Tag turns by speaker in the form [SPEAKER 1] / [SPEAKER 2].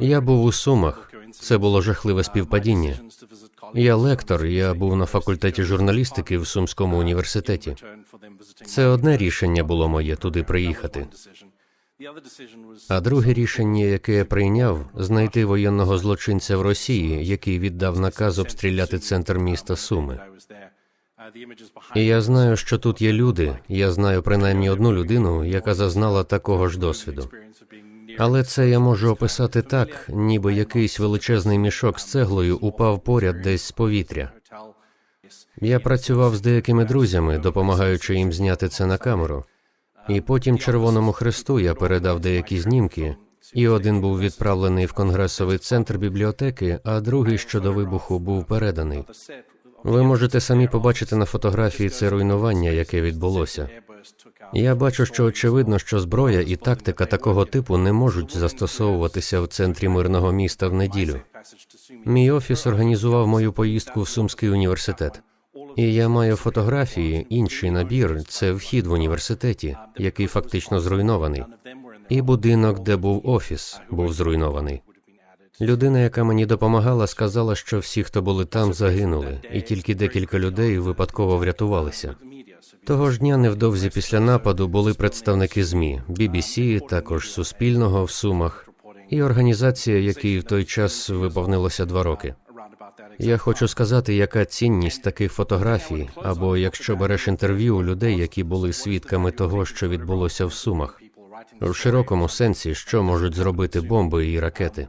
[SPEAKER 1] Я був у Сумах. Це було жахливе співпадіння. Я лектор, я був на факультеті журналістики в Сумському університеті. Це одне рішення було моє туди приїхати. А друге рішення, яке я прийняв, знайти воєнного злочинця в Росії, який віддав наказ обстріляти центр міста Суми. І я знаю, що тут є люди. Я знаю принаймні одну людину, яка зазнала такого ж досвіду. Але це я можу описати так, ніби якийсь величезний мішок з цеглою упав поряд десь з повітря. Я працював з деякими друзями, допомагаючи їм зняти це на камеру. І потім Червоному Хресту я передав деякі знімки, і один був відправлений в конгресовий центр бібліотеки, а другий щодо вибуху був переданий. Ви можете самі побачити на фотографії це руйнування, яке відбулося. Я бачу, що очевидно, що зброя і тактика такого типу не можуть застосовуватися в центрі мирного міста в неділю. Мій офіс організував мою поїздку в Сумський університет. І я маю фотографії, інший набір це вхід в університеті, який фактично зруйнований, і будинок, де був офіс, був зруйнований. Людина, яка мені допомагала, сказала, що всі, хто були там, загинули, і тільки декілька людей випадково врятувалися. Того ж дня, невдовзі після нападу, були представники ЗМІ, BBC, також Суспільного в Сумах, і організація, якій в той час виповнилося два роки. Я хочу сказати, яка цінність таких фотографій, або якщо береш інтерв'ю у людей, які були свідками того, що відбулося в Сумах, в широкому сенсі, що можуть зробити бомби і ракети.